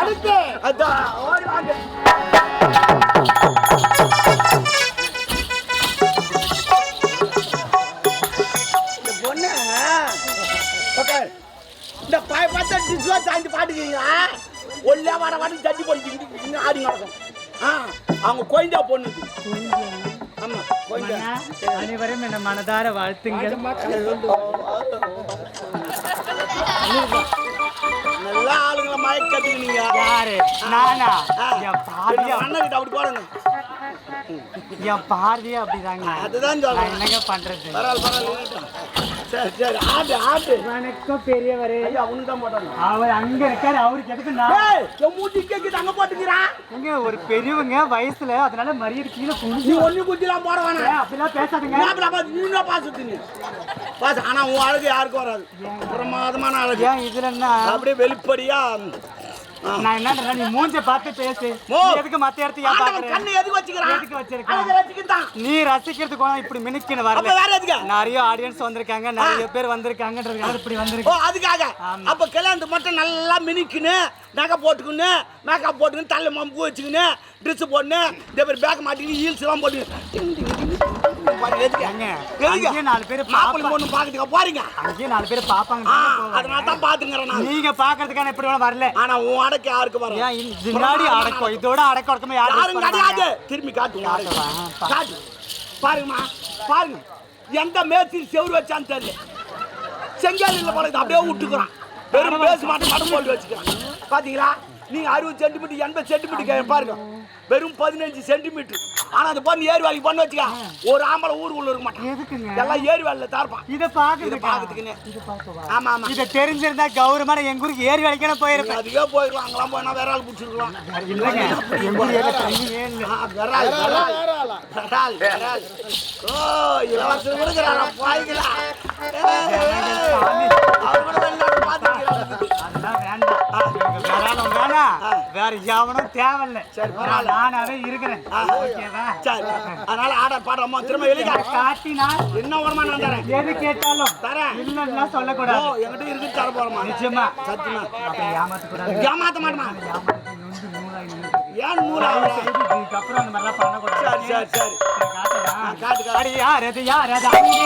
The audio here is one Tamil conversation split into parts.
அடுத்து அதான் ஓடி வாங்க. இந்த பொண்ணு பார்த்தா டிஸ்வா சாய்ந்து பாட்டுக்கிறீங்களா ஒல்லியா வர வர ஜட்டி போட்டு ஆடி நடக்கும். ஆ அவங்க கோயந்தா பொண்ணுக்கு. அனைவரும் என்ன மனதார வாழ்த்துங்கள். நல்லா ஆளுங்களை மயக்கத்துக்கு யாரு? நானா? என் பார்வையா அண்ணன் அப்படி போடுங்க. என் பார்வையா அப்படிதாங்க. அதுதான் என்னங்க பண்றது? சரி சரி ஆட்டு ஆட்டு வணக்கம் பெரியவரே. ஐயா தான் போட்டாங்க அவர் அங்க இருக்காரு அவருக்கு எதுக்கு நான்? என் மூஞ்சி கேக்குது அங்க ஒரு பெரியவங்க வயசுல அதனால மரியாதை கீழே குனிஞ்சு ஒண்ணு குத்திலாம் போட வேணாம். அப்படிலாம் பேசாதீங்க. என்ன அப்படி பாத்து நீ என்ன பாசத்து நீ பாச ஆனா உன் அழகு யாருக்கும் வராது? பிரமாதமான அழகு. இதுல என்ன? அப்படியே வெளிப்படியா. நான் என்ன நீ மூஞ்ச பார்த்து பேசு. நீ எதுக்கு மத்த இடத்துல ஏன் ஆண்டவன் பாக்குற கண்ணு எதுக்கு வச்சுக்கிறான்? எதுக்கு வச்சிருக்கான்? வச்சுக்கிட்டான். நீ ரசிக்கிறதுக்கு கூட இப்படி மினுக்கின்னு அப்ப வரல வேற எதுக்கு? நிறைய ஆடியன்ஸ் வந்திருக்காங்க நிறைய பேர் வந்திருக்காங்கன்றதுக்காக இப்படி ஓ வந்திருக்கு அதுக்காக. ஆமா. அப்ப கல்யாணத்து மட்டும் நல்லா மினிக்குன்னு நகை போட்டுக்கின்னு மேக்கப் போட்டுக்கின்னு தலை மம்பு வச்சுக்கின்னு ட்ரெஸ் போட்டுன்னு இதே மாதிரி பேக் மாட்டிக்கின்னு ஹீல்ஸ் எல்லாம் போட்டு எதுக்கு எதுக்கு அங்கேயே நாலு பேர் மாப்பிள்ளை பொண்ணு பாக்கிறதுக்கு போறீங்க? அங்கேயே நாலு பேர் பாப்பாங்க. அதனால தான் பாத்துங்கிறேன் நான். நீங்க பாக்குறதுக்கான இப்படி வேணா வரல. ஆனா உன் அடக்கு யாருக்கு வரும்? முன்னாடி அடக்கம். இதோட அடக்க உடக்கமா யாரும் கிடையாது. திரும்பி காட்டு காட்டு. பாருங்கம்மா பாருங்க. எந்த மேஸ்திரி செவுரு வச்சான்னு தெரியல. செங்கல் இல்ல போல இது அப்படியே விட்டுக்கிறான். வெறும் பேச மாட்டேன் மடம் போட்டு வச்சுக்கிறான். பாத்தீங்களா? நீங்க அறுபது சென்டிமீட்டர் எண்பது சென்டிமீட்டர் பாருங்க. வெறும் பதினஞ்சு சென்டிமீட்டர். ஆனா அந்த பொண்ணு ஏரி வேலைக்கு பண்ண வச்சுக்க. ஒரு ஆம்பளை ஊருக்குள்ள இருக்க மாட்டான். எதுக்குங்க? எல்லாம் ஏரி வேலையில தார்ப்பான் இத பாக்குறதுக்கு பாக்கிறதுக்குன்னு ஆமா ஆமா. இத தெரிஞ்சிருந்தா கௌரவமான எங்க ஊருக்கு ஏறி வரைக்கும் போயிருப்பேன். அதுக்கே போயிருக்கலாம் அங்கெல்லாம் போனா வேற ஆள் பிடிச்சிருக்கலாம். இல்லங்க. எங்க ஊர். ஓ, பாய்களா. ஏய், ஏய். அவர் கூட வெளிநாட்டு பார்த்துருக்கிறாரு. அதெல்லாம் வேண்டாம். எனக்கு வேற ஆளும் வேணாம். வேற எவனும் தேவையில்ல. சரி, பரவாயில்ல. நானாவே இருக்கிறேன். ஓகேவா? சரி, அதனால ஆட பாடுறோமா திரும்ப வெளியே காட்டினா என்ன நான் தரேன். எது கேட்டாலும் தரேன். இல்லன்னா ஓ சொல்லக்கூடாது என்கிட்ட இருக்கு தர போறோமா நிச்சயமா சத்தியமா. அப்ப ஏமாத்த கூடாது ஏமாத்த மாட்டோமா ஏமாத்த நொந்து நூலாகி நின்னுட்டு. ஏன் நூறு? செய்து இதுக்கப்புறம் அந்த மாதிரிலாம் பண்ணக்கூடாது. சரி சரி சரி. காட்டு காட்டு. அடி யார் அது யார் அது அங்கே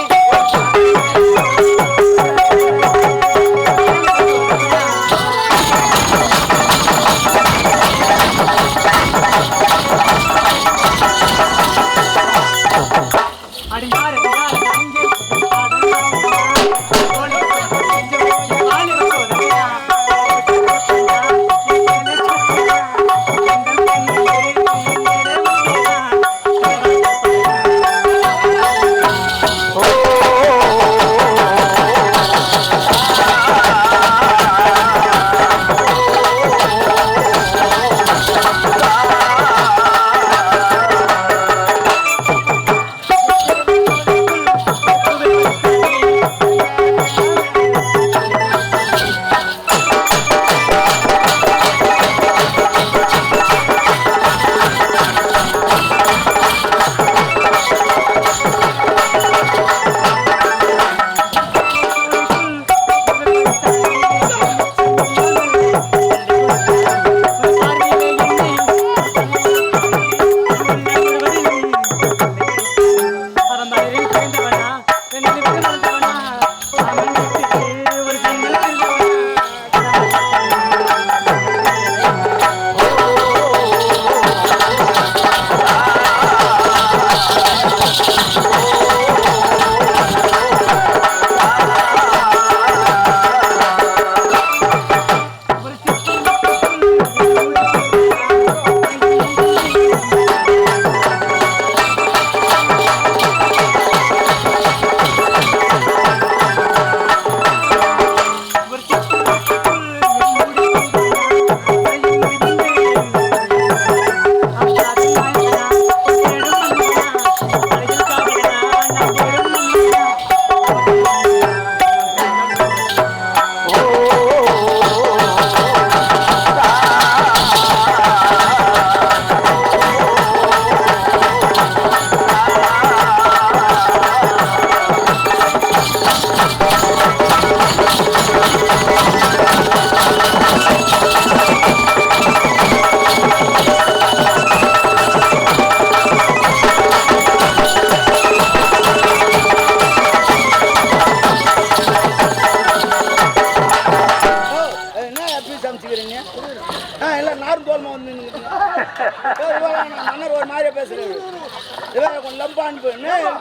கொஞ்சம் லம்பா அனுப்பு என்ன யார்?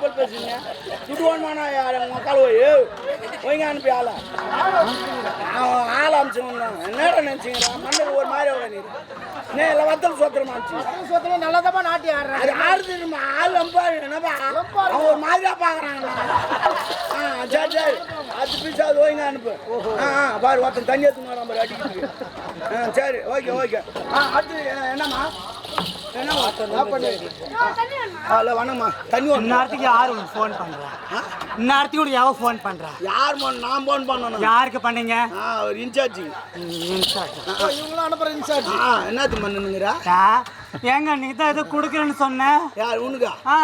உங்க அக்கால போய் ஒய்ங்க அனுப்பி ஆளா. அவன் ஆள் அமிச்சவன் என்னடா நினைச்சிங்கிறா மன்னர் ஒரு மாதிரி எவ்வளோ நீ. என்ன இல்லை வத்தல் சோத்திரமா இருந்துச்சு சொத்துல நல்லதமா நாட்டி ஆடுறேன். அது ஆடுதுமா ஆள் லம்பா என்னப்பா? அவன் ஒரு மாதிரியா பார்க்குறாங்க ஆ சரி சரி. அது பீஸ் அது அனுப்பு. ஆ ஆ பாரு ஒருத்தன் தண்ணி எடுத்து நம்பர் அடிக்கிட்டு ஆ சரி ஓகே ஓகே. ஆ அடுத்து என்ன- என்னம்மா? ஹலோ வணக்கம்மா தண்ணி இந்நேரத்துக்கு யார் உனக்கு ஃபோன் பண்றா? இந்நேரத்துக்கு உனக்கு எவன் ஃபோன் பண்றா? யார் நான் ஃபோன் பண்ணணும். யாருக்கு பண்ணீங்க? ஒரு இன்சார்ஜ். இவங்களும் அனுப்புற இன்சார்ஜ். ஆ என்னது பண்ணுங்கிறா ஏங்க நீ தான் ஏதோ கொடுக்குறேன்னு சொன்ன. யார் உனக்கா? ஆ.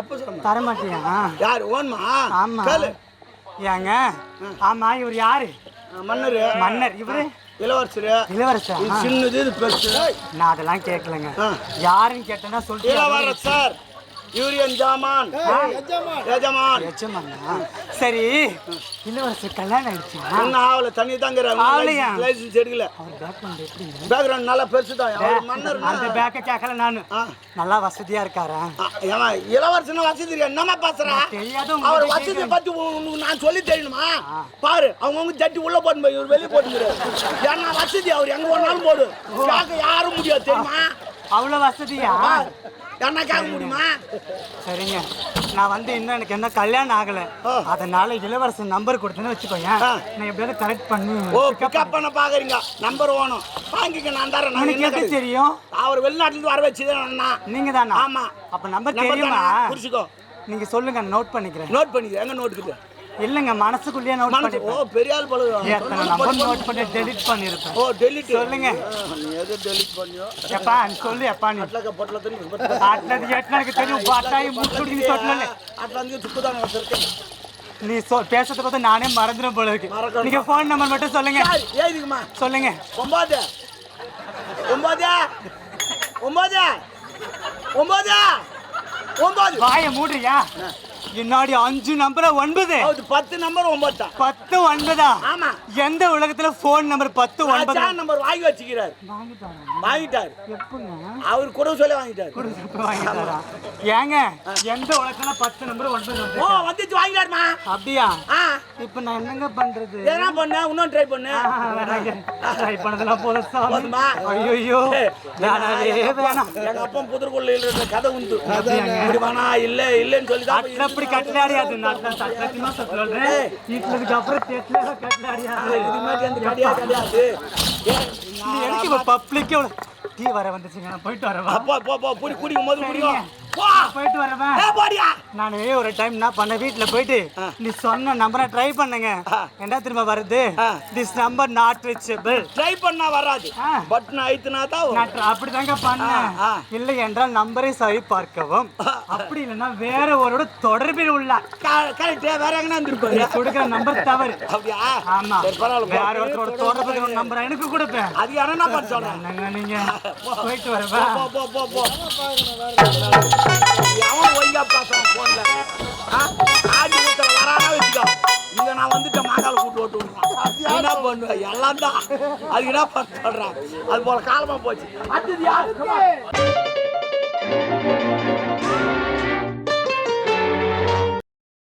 எப்போ சொன்ன? தர மாட்டியா? யார் ஓன்மா? ஆமா. ஏங்க? ஆமா இவர் யாரு? மன்னர். மன்னர் இவரு? இளவரசர் இளவரசர்? இது சின்னது இது பெருசு. நான் அதெல்லாம் கேட்கலங்க. யாருன்னு கேட்டேன்னா சொல்லிட்டு இளவரசர். யூரியன் ஜாமான். எஜமான்? சரி இளவரசர் கல்யாணம் ஆயிடுச்சா என்ன ஆவல தண்ணி தாங்கிற ஆவலையா? லைசன்ஸ் எடுக்கல. அவர் பேக்ரவுண்ட் நல்லா பெருசு தான் அவர் மன்னர் அந்த பேக்க கேட்கல நானு. ஆ. நல்லா வசதியா இருக்காரா? ஏன் இளவரசன் வசதி என்னமா பேசுறா? தெரியாத அவர் வசதியை பத்தி நான் சொல்லி தெரியணுமா? பாரு அவங்கவுங்க ஜட்டி உள்ள போட்டு போய் இவர் வெளியே போட்டு ஏன்னா வசதி அவர் எங்க போனாலும் போடு. யாரும் முடியாது தெரியுமா? அவ்வளவு வசதியா? என்ன கேட்க முடியுமா? சரிங்க. நான் வந்து இன்னும் எனக்கு என்ன கல்யாணம் ஆகல. அதனால இளவரசன் நம்பர் கொடுத்தேன்னு வச்சுக்கோங்க. நான் எப்படியாவது கரெக்ட் பண்ணி ஓ பிக்கப் பண்ண பாக்குறீங்க. நம்பர் ஓணும் வாங்கிக்க நான் தரேன். எப்படி கிடையாது. தெரியும்? அவர் வெளிநாட்டுல இருந்து வர வச்சது நான் நீங்க தானா? ஆமா. அப்ப நம்பர் தெரியுமா? குறிச்சுக்கோ நீங்க சொல்லுங்க நோட் பண்ணிக்கிறேன். நோட் பண்ணிக்க எங்க நோட்டுக்குது இல்லைங்க மனசுக்குள்ளேயே நோட் பண்ணி ஓ பெரிய ஆள் பழகுறோம் எத்தனை நம்பர் நோட் பண்ணி டெலிட் பண்ணிருப்பேன். ஓ டெலிட் சொல்லுங்க. நீ எது டெலிட் பண்ணியோ? எப்பா சொல்லு எப்பா நீ. அட்லக பொட்ல தெரியும் அட்லக ஏட்னா எனக்கு தெரியும் பாட்டாய் முச்சுடி நீ சொல்லல அட்லங்க துக்குதான் வச்சிருக்கேன் நீ சொ பேசுறத பார்த்து நானே மறந்துடும் போல இருக்கு. நீங்க ஃபோன் நம்பர் மட்டும் சொல்லுங்க. ஏதுக்குமா சொல்லுங்க. ஒன்பது ஒன்பது ஒன்பது ஒன்பது ஒன்பது வாயை மூடுறியா? என்னாடி அஞ்சு நம்பர் ஒன்பது. பத்து நம்பர் ஒன்பது பத்து ஒன்பதா? ஆமா. எந்த உலகத்துல போன் நம்பர் பத்து ஒன்பது? நம்பர் வாங்கி வச்சுக்கிறார். வாங்கிட்டார்? அவர் கூட சொல்ல வாங்கிட்டார். ஏங்க எந்த உலகத்துல பத்து நம்பர் ஒன்பது ஓ வந்துச்சு வாங்கிட்டாருமா? அப்படியா? இப்ப நான் என்னங்க பண்றது? என்ன பண்ண இன்னும் ட்ரை பண்ணு. ட்ரை பண்ணதெல்லாம் போதும் போதுமா ஐயோ வேணாம் எங்க அப்பா புதர்கொள்ளையில் கதை உண்டு. இல்ல இல்லன்னு சொல்லி தான் அப்படி நான் சொல்றேன். வீட்டுக்கு அப்புறம் தெட்ல கட்டலாடியாது இது மாதிரி அந்த கிடையாது கிடையாது ஏய், நீ எனக்கு இப்ப பப்ளிக் டீ வர வந்துச்சுங்க நான் போயிட்டு வரவா? அப்பா போ போ புடி குடிக்கும் போது குடிக்கும் போ. போயிட்டு வரவா? ஏ போடியா? நான் ஒரு டைம் என்ன பண்ண வீட்ல போயிட்டு. நீ சொன்ன நம்பரை ட்ரை பண்ணுங்க. என்ன திரும்ப வருது. This number not reachable try பண்ணா வராது. ஆ. பட்டன் அழுத்தினா தான். நான் tr- அப்படிதாங்க பண்ணேன். இல்லை என்றால் நம்பரை சரி பார்க்கவும் அப்படி இல்லைன்னா வேற ஒருவரோட தொடர்பில் உள்ளார் க- கரெக்ட் வேற எங்கன்னா இருந்திருப்பாரு கொடுக்குற நம்பர் தவறு. அப்படியா? ஆமா. வேற ஒருத்தரோட தொடர்பு நம்பர்? எனக்கு கொடுப்பேன். அது என்ன பண்ண சொல்றேன் என்னங்க நீங்க? போயிட்டு வரவா போ போ போ போ. எவன் ஒய்யா பேசுறான் போன்ல. ஆடி ஊத்தல வரானா வச்சுக்கோ. இங்க நான் வந்துட்டேன் மாங்கால கூட்டு ஓட்டு விடுறான். என்ன பண்ணுவேன் எல்லாம் தான். அது என்ன பண்ண சொல்றேன் அது போல காலமா போச்சு. அடுத்தது யாரு